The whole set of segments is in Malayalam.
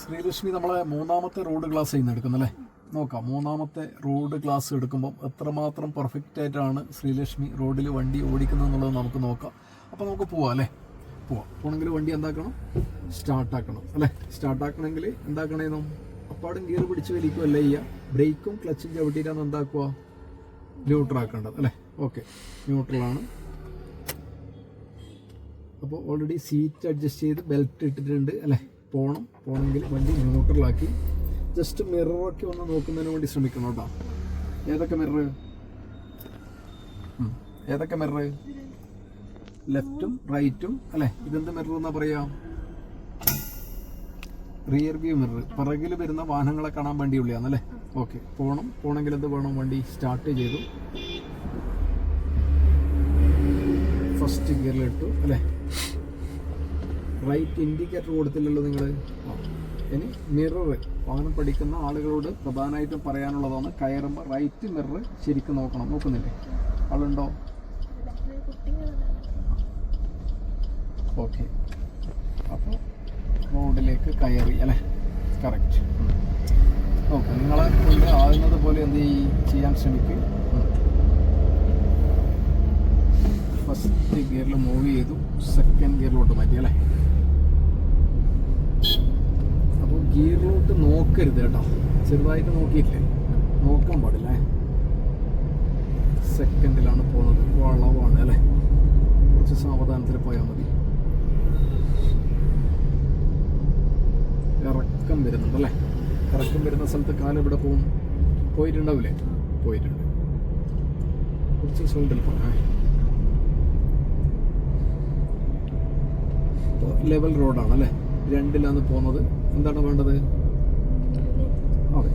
ശ്രീലക്ഷ്മി നമ്മളെ മൂന്നാമത്തെ റോഡ് ക്ലാസ് ചെയ്യുന്ന എടുക്കുന്നല്ലേ? നോക്കാം. മൂന്നാമത്തെ റോഡ് ക്ലാസ് എടുക്കുമ്പോൾ എത്രമാത്രം പെർഫെക്റ്റ് ആയിട്ടാണ് ശ്രീലക്ഷ്മി റോഡിൽ വണ്ടി ഓടിക്കുന്നത് എന്നുള്ളത് നമുക്ക് നോക്കാം. അപ്പോൾ നമുക്ക് പോവാം അല്ലേ? പോവാം. പോകണമെങ്കിൽ വണ്ടി എന്താക്കണം? സ്റ്റാർട്ടാക്കണം അല്ലേ? സ്റ്റാർട്ടാക്കണമെങ്കിൽ എന്താക്കണേന്നു അപ്പാടും ഗിയർ പിടിച്ച് വലിക്കുകയല്ല ചെയ്യുക ബ്രേക്കും ക്ലച്ചും ചവിട്ടിയിട്ടാണ് എന്താക്കുക? ന്യൂട്രൽ ആക്കേണ്ടത് അല്ലേ? ഓക്കെ ന്യൂട്രലാണ് അപ്പോൾ ഓൾറെഡി സീറ്റ് അഡ്ജസ്റ്റ് ചെയ്ത് ബെൽറ്റ് ഇട്ടിട്ടുണ്ട് അല്ലേ? പോകണം പോകണമെങ്കിൽ വണ്ടി ന്യൂട്രലാക്കി. ജസ്റ്റ് മിററൊക്കെ ഒന്ന് നോക്കുന്നതിന് വേണ്ടി ശ്രമിക്കണം കേട്ടോ. ഏതൊക്കെ മിറർ ഏതൊക്കെ മിറർ ലെഫ്റ്റും റൈറ്റും അല്ലേ? ഇതെന്ത് മിറർ എന്നാ പറയാ? റിയർ വ്യൂ മിറർ പിറകിൽ വരുന്ന വാഹനങ്ങളെ കാണാൻ വേണ്ടിയുള്ളതാണ് അല്ലേ? ഓക്കെ പോകണം പോകണമെങ്കിൽ എന്ത് വേണം? വണ്ടി സ്റ്റാർട്ട് ചെയ്തു. ഫസ്റ്റ് ഗിയറിലിട്ടു അല്ലേ? റൈറ്റ് ഇൻഡിക്കേറ്റർ കൊടുത്തില്ലല്ലോ നിങ്ങൾ ഇനി മിറർ വാഹനം പഠിക്കുന്ന ആളുകളോട് പ്രധാനമായിട്ടും പറയാനുള്ളതാണ് കയറുമ്പോൾ റൈറ്റ് മിറർ ശരിക്കും നോക്കണം. നോക്കുന്നില്ലേ? ആളുണ്ടോ? ഓക്കെ അപ്പോൾ റോഡിലേക്ക് കയറി അല്ലേ? കറക്റ്റ് ഓക്കെ നിങ്ങളെ കൊണ്ട് ആകുന്നത് പോലെ എന്ത് ചെയ്യാൻ ശ്രമിക്കും. ഫസ്റ്റ് ഗിയറിൽ മൂവ് ചെയ്തു സെക്കൻഡ് ഗിയറിലോട്ട് മാറ്റി അല്ലേ? അപ്പോൾ ഗിയറിലോട്ട് നോക്കരുത് കേട്ടോ. ചെറുതായിട്ട് നോക്കിയില്ലേ നോക്കാൻ പാടില്ലേ സെക്കൻഡിലാണ് പോകുന്നത് വളവാണ് അല്ലേ? കുറച്ച് സാവധാനത്തിൽ പോയാൽ മതി. ഇറക്കം വരുന്നുണ്ട് അല്ലേ? ഇറക്കം വരുന്ന സ്ഥലത്ത് കാലം ഇവിടെ പോകും? പോയിട്ടുണ്ടാവില്ലേ? പോയിട്ടുണ്ട്. കുറച്ച് സൗണ്ടിൽ പോകാം ലെവൽ റോഡാണ് അല്ലേ? രണ്ടിലാണ് പോകുന്നത്. എന്താണ് വേണ്ടത്? അതെ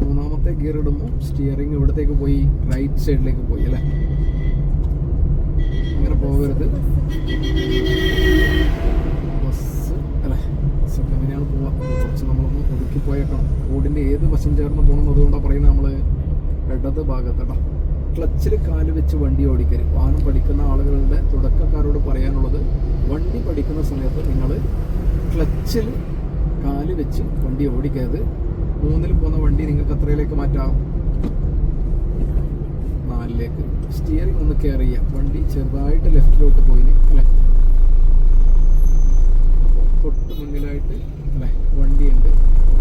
മൂന്നാമത്തെ ഗിയർ ഇടുമ്പോൾ സ്റ്റിയറിംഗ് ഇവിടത്തേക്ക് പോയി റൈറ്റ് സൈഡിലേക്ക് പോയി അല്ലേ? അങ്ങനെ പോകരുത്. ബസ് അല്ലേ? ബസ്സൊക്കെ എങ്ങനെയാണ് പോവുക? കുറച്ച് നമ്മളൊന്ന് ഒതുക്കി പോയേക്കണം. റോഡിന്റെ ഏത് വശം ചേർന്ന് പോകണം അതുകൊണ്ടാണ് പറയുന്നത് നമ്മൾ ഇടത് ഭാഗത്തടാ ക്ലച്ചിൽ കാൽ വെച്ച് വണ്ടി ഓടിക്കരുത് വാഹനം പഠിക്കുന്ന ആളുകളുടെ തുടക്കക്കാരോട് പറയാനുള്ളത് വണ്ടി പഠിക്കുന്ന സമയത്ത് നിങ്ങൾ ക്ലച്ചിൽ കാൽ വെച്ച് വണ്ടി ഓടിക്കരുത്. മൂന്നിൽ പോകുന്ന വണ്ടി നിങ്ങൾക്ക് അത്രയിലേക്ക് മാറ്റാം. നാലിലേക്ക്. സ്റ്റിയറിംഗ് ഒന്ന് കെയർ ചെയ്യുക. വണ്ടി ചെറുതായിട്ട് ലെഫ്റ്റിലോട്ട് പോയി അല്ലേ? തൊട്ട് മുന്നിലായിട്ട് അല്ലേ? വണ്ടിയുണ്ട്.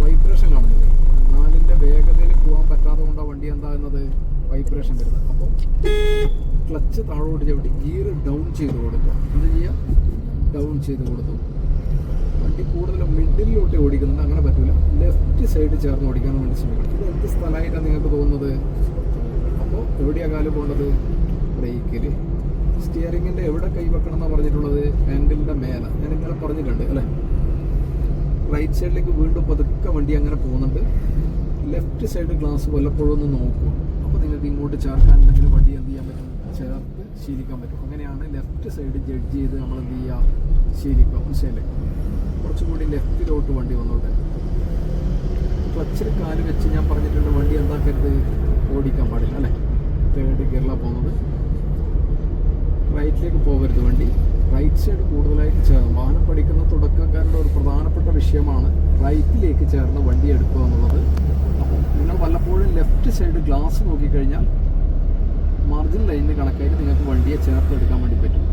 വൈബ്രേഷൻ കാണുന്നില്ലേ? നാലിന്റെ വേഗതയിൽ പോകാൻ പറ്റാതെ കൊണ്ടാണ് വണ്ടി എന്താകുന്നത് വൈബ്രേഷൻ വരുന്നത്. അപ്പോൾ ക്ലച്ച് താഴോട്ട് ചവിട്ടി ഗിയർ ഡൗൺ ചെയ്ത് കൊടുക്കുക. എന്ത് ചെയ്യുക? ഡൗൺ ചെയ്ത് കൊടുത്തു. വണ്ടി കൂടുതലും മിഡിലോട്ട് ഓടിക്കുന്നുണ്ട്. അങ്ങനെ പറ്റില്ല ലെഫ്റ്റ് സൈഡ് ചേർന്ന് ഓടിക്കാൻ വേണ്ടി ശ്രമിക്കണം ഇത് എന്ത് സ്ഥലമായിട്ടാണ് നിങ്ങൾക്ക് തോന്നുന്നത്? അപ്പോൾ എവിടെയാണ് കാൽ പോകേണ്ടത്? ബ്രേക്കിൽ സ്റ്റിയറിങ്ങിന്റെ എവിടെ കൈ എന്നാണ് പറഞ്ഞിട്ടുള്ളത്? ഹാൻഡിലിന്റെ മേലെ. ഞാൻ ഇങ്ങനെ പറഞ്ഞിട്ടുണ്ട് അല്ലേ? റൈറ്റ് സൈഡിലേക്ക് വീണ്ടും പതുക്കെ വണ്ടി അങ്ങനെ പോകുന്നുണ്ട്. ലെഫ്റ്റ് സൈഡ് ഗ്ലാസ് വല്ലപ്പോഴും നോക്കൂ. അപ്പോൾ ഇങ്ങോട്ട് ചേർക്കാൻ എന്തെങ്കിലും വണ്ടി എന്ത് ചെയ്യാൻ പറ്റും? ചേർത്ത് ശീലിക്കാൻ പറ്റും. അങ്ങനെയാണ് ലെഫ്റ്റ് സൈഡ് ജഡ്ജ് ചെയ്ത് നമ്മൾ എന്ത് ചെയ്യുക ശീലിക്കുക. മനസ്സിലല്ലേ കുറച്ചും കൂടി ലെഫ്റ്റിലോട്ട് വണ്ടി വന്നോട്ടെ. ക്ലച്ചിൽ കാൽ വെച്ച് ഞാൻ പറഞ്ഞിട്ടുണ്ട് വണ്ടി എന്താക്കരുത്? ഓടിക്കാൻ പാടില്ല അല്ലേ? തേർഡ് ഗിയറിലാണ് പോകുന്നത്. റൈറ്റിലേക്ക് പോകരുത് വണ്ടി. റൈറ്റ് സൈഡ് കൂടുതലായിട്ട് ചേർന്ന് വാഹനം പഠിക്കുന്ന തുടക്കക്കാരുടെ ഒരു പ്രധാനപ്പെട്ട വിഷയമാണ് റൈറ്റിലേക്ക് ചേർന്ന് വണ്ടി എടുക്കുക എന്നുള്ളത്. നിങ്ങൾ വല്ലപ്പോഴും ലെഫ്റ്റ് സൈഡ് ഗ്ലാസ് നോക്കിക്കഴിഞ്ഞാൽ മാർജിൻ ലൈനിന് കണക്കായിട്ട് നിങ്ങൾക്ക് വണ്ടിയെ ചേർത്ത് എടുക്കാൻ വേണ്ടി പറ്റും.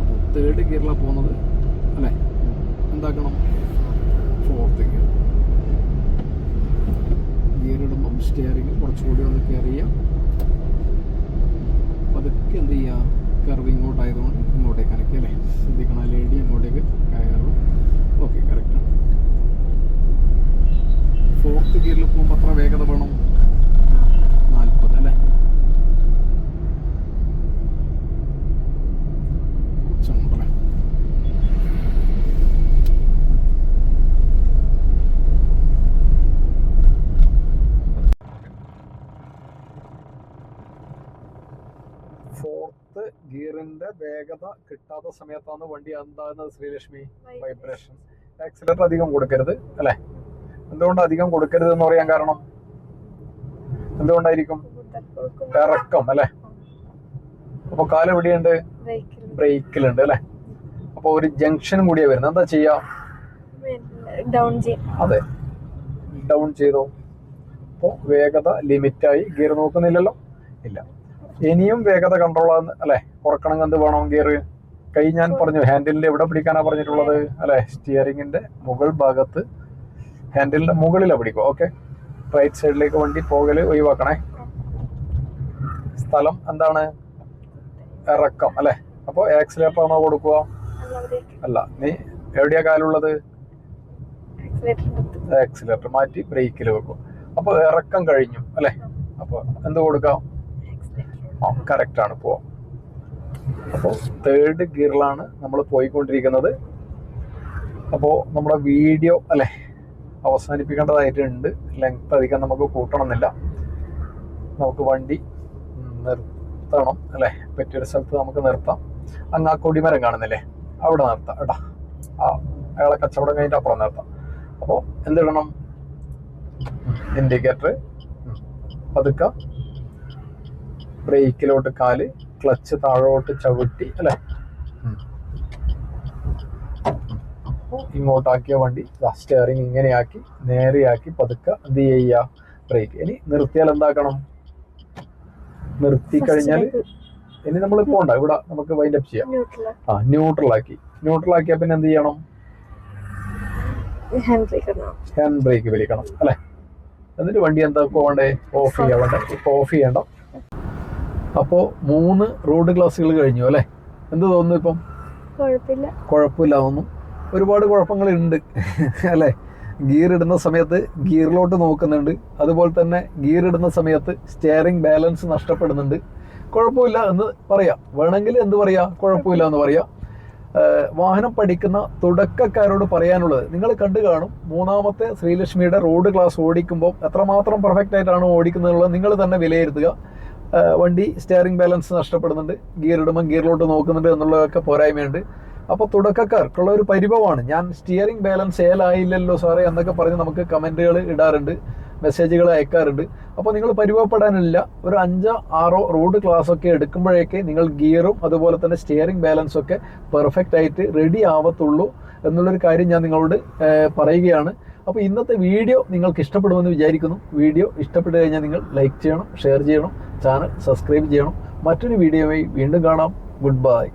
അപ്പോൾ തേർഡ് ഗിയറിലാണ് പോകുന്നത് അല്ലേ? എന്താക്കണം? ഫോർത്ത് ഗിയർ ഗിയർ ഇടുമ്പം സ്റ്റിയറിംഗ് കുറച്ചുകൂടി ഒന്ന് കയറിയ പതുക്കെ എന്ത് ചെയ്യുക കർവ് ഇങ്ങോട്ടായതുകൊണ്ട് ഇങ്ങോട്ടേക്ക് അനക്കി അല്ലേ? ശ്രദ്ധിക്കണം ലേഡി ഇങ്ങോട്ടേക്ക് കയറും. ഓക്കെ കറക്റ്റാണ് ഫോർത്ത് ഗിയറിൽ പോകുമ്പോൾ അത്ര വേഗത വേണം നാൽപ്പത് അല്ലേ കുറച്ചുണ്ടല്ലേ ഫോർത്ത് ഗിയറിന്റെ വേഗത കിട്ടാത്ത സമയത്താണ് വണ്ടി എന്താകുന്നത് ശ്രീലക്ഷ്മി? വൈബ്രേഷൻ ആക്സിലേറ്റർ അധികം കൊടുക്കരുത് അല്ലെ? എന്തുകൊണ്ട് അധികം കൊടുക്കരുത് എന്ന് പറയാൻ കാരണം? എന്തുകൊണ്ടായിരിക്കും? ഇറക്കം അല്ലെ? അപ്പൊ കാൽ എവിടെയുണ്ട്? ബ്രേക്കിലുണ്ട് അല്ലെ? അപ്പൊ ഒരു ജംഗ്ഷൻ കൂടിയാ വരുന്നത്. എന്താ ചെയ്യാ? അതെ. ഡൗൺ ചെയ്തോ? അപ്പോൾ വേഗത ലിമിറ്റായി ഗിയർ നോക്കുന്നില്ലല്ലോ? ഇല്ല. ഇനിയും വേഗത കൺട്രോൾ ആകുന്ന അല്ലെ? കുറക്കണം കണ്ട് വേണം ഗിയർ കൈ ഞാൻ പറഞ്ഞു ഹാൻഡിലിൽ എവിടെ പിടിക്കാനാ പറഞ്ഞിട്ടുള്ളത്? അല്ലെ? സ്റ്റിയറിംഗിന്റെ മുകൾ ഭാഗത്ത് ഹാൻഡിലിന്റെ മുകളിലാണ് പിടിക്കുക ഓക്കെ റൈറ്റ് സൈഡിലേക്ക് വണ്ടി പോകൽ ഒഴിവാക്കണേ. സ്ഥലം എന്താണ്? ഇറക്കം അല്ലെ? അപ്പോൾ ആക്സിലേറ്റർ ആണോ കൊടുക്കുക? അല്ല നീ എവിടെയാ കാലുള്ളത്? ആക്സിലേറ്റർ മാറ്റി ബ്രേക്കിൽ വെക്കും അപ്പോൾ ഇറക്കം കഴിഞ്ഞു അല്ലെ? അപ്പോൾ എന്ത് കൊടുക്കാം? ആ കറക്റ്റ് ആണ് പോവാം. അപ്പോൾ തേർഡ് ഗിയറിലാണ് നമ്മൾ പോയിക്കൊണ്ടിരിക്കുന്നത്. അപ്പോൾ നമ്മുടെ വീഡിയോ അല്ലെ അവസാനിപ്പിക്കേണ്ടതായിട്ടുണ്ട്. ലെങ്ത് അധികം നമുക്ക് കൂട്ടണമെന്നില്ല. നമുക്ക് വണ്ടി നിർത്തണം അല്ലേ? പറ്റിയൊരു സ്ഥലത്ത് നമുക്ക് നിർത്താം. അങ്ങ് ആ കൊടിമരം കാണുന്നില്ലേ? അവിടെ നിർത്താം എടാ ആ അയാളെ കച്ചവടം കഴിഞ്ഞിട്ട് അപ്പുറം നിർത്താം. അപ്പോൾ എന്തിടണം ഇൻഡിക്കേറ്റർ പതുക്ക. ബ്രേക്കിലോട്ട് കാൽ. ക്ലച്ച് താഴോട്ട് ചവിട്ടി അല്ലെ? ഇങ്ങോട്ടാക്കിയ വണ്ടി സ്റ്റിയറിംഗ് ഇങ്ങനെയാക്കി നേരെയാക്കി പതുക്കെ എന്ത് ചെയ്യുക? ബ്രേക്ക് ഇനി നിർത്തിയാൽ എന്താക്കണം? നിർത്തി കഴിഞ്ഞാൽ ഇനി നമ്മൾ പോണ്ട ഇവിടെ നമുക്ക് വൈൻഡ് അപ്പ് ചെയ്യാം. ന്യൂട്രൽ ആ ന്യൂട്രൽ ആക്കി. ന്യൂട്രൽ ആക്കിയാ പിന്നെ എന്ത് ചെയ്യണം? ഹാൻഡ് ബ്രേക്ക് ഇടണം. ഹാൻഡ് ബ്രേക്ക് വലിക്കണം അല്ലെ? എന്നിട്ട് വണ്ടി എന്താ പോകണ്ടേ ഓഫ് ചെയ്യാൻ വേണ്ടേ? ഇപ്പൊ ഓഫ് ചെയ്യണ്ട. അപ്പോ മൂന്ന് റോഡ് ക്ലാസ്സുകൾ കഴിഞ്ഞു അല്ലെ? എന്ത് തോന്നുന്നു ഇപ്പം? കുഴപ്പമില്ല. കുഴപ്പമില്ല ഒന്നും ഒരുപാട് കുഴപ്പങ്ങളുണ്ട് അല്ലേ? ഗിയർ ഇടുന്ന സമയത്ത് ഗിയറിലോട്ട് നോക്കുന്നുണ്ട്. അതുപോലെ തന്നെ ഗിയർ ഇടുന്ന സമയത്ത് സ്റ്റിയറിംഗ് ബാലൻസ് നഷ്ടപ്പെടുന്നുണ്ട്. കുഴപ്പമില്ല എന്ന് പറയാം. വേണമെങ്കിൽ എന്ത് പറയാ? കുഴപ്പമില്ല എന്ന് പറയാം. വാഹനം പഠിക്കുന്ന തുടക്കക്കാരോട് പറയാനുള്ളത് നിങ്ങൾ കണ്ടു കാണും മൂന്നാമത്തെ ശ്രീലക്ഷ്മിയുടെ റോഡ് ക്ലാസ് ഓടിക്കുമ്പോൾ എത്രമാത്രം പെർഫെക്റ്റ് ആയിട്ടാണ് ഓടിക്കുന്നത് നിങ്ങൾ തന്നെ വിലയിരുത്തുക. വണ്ടി സ്റ്റിയറിംഗ് ബാലൻസ് നഷ്ടപ്പെടുന്നുണ്ട്. ഗിയർ ഇടുമ്പം ഗിയറിലോട്ട് നോക്കുന്നുണ്ട് എന്നുള്ളതൊക്കെ പോരായ്മയുണ്ട്. അപ്പോൾ തുടക്കക്കാർക്കുള്ള ഒരു പരിഭവമാണ്. ഞാൻ സ്റ്റിയറിംഗ് ബാലൻസ് ഏലായില്ലല്ലോ സാറേ എന്നൊക്കെ പറഞ്ഞ് നമുക്ക് കമന്റുകൾ ഇടാറുണ്ട്. മെസ്സേജുകൾ അയക്കാറുണ്ട്. അപ്പോൾ നിങ്ങൾ പരിഭവപ്പെടാനില്ല. ഒരു അഞ്ചോ ആറോ റോഡ് ക്ലാസ് ഒക്കെ എടുക്കുമ്പോഴേക്ക് നിങ്ങൾ ഗിയറും അതുപോലെ തന്നെ സ്റ്റിയറിംഗ് ബാലൻസും ഒക്കെ പെർഫെക്റ്റ് ആയിട്ട് റെഡി ആവത്തുള്ളൂ എന്നുള്ളൊരു കാര്യം ഞാൻ നിങ്ങളോട് പറയുകയാണ്. അപ്പോൾ ഇന്നത്തെ വീഡിയോ നിങ്ങൾക്ക് ഇഷ്ടപ്പെടുമെന്ന് വിചാരിക്കുന്നു. വീഡിയോ ഇഷ്ടപ്പെട്ട് കഴിഞ്ഞാൽ നിങ്ങൾ ലൈക്ക് ചെയ്യണം ഷെയർ ചെയ്യണം ചാനൽ സബ്സ്ക്രൈബ് ചെയ്യണം. മറ്റൊരു വീഡിയോയുമായി വീണ്ടും കാണാം. Good bye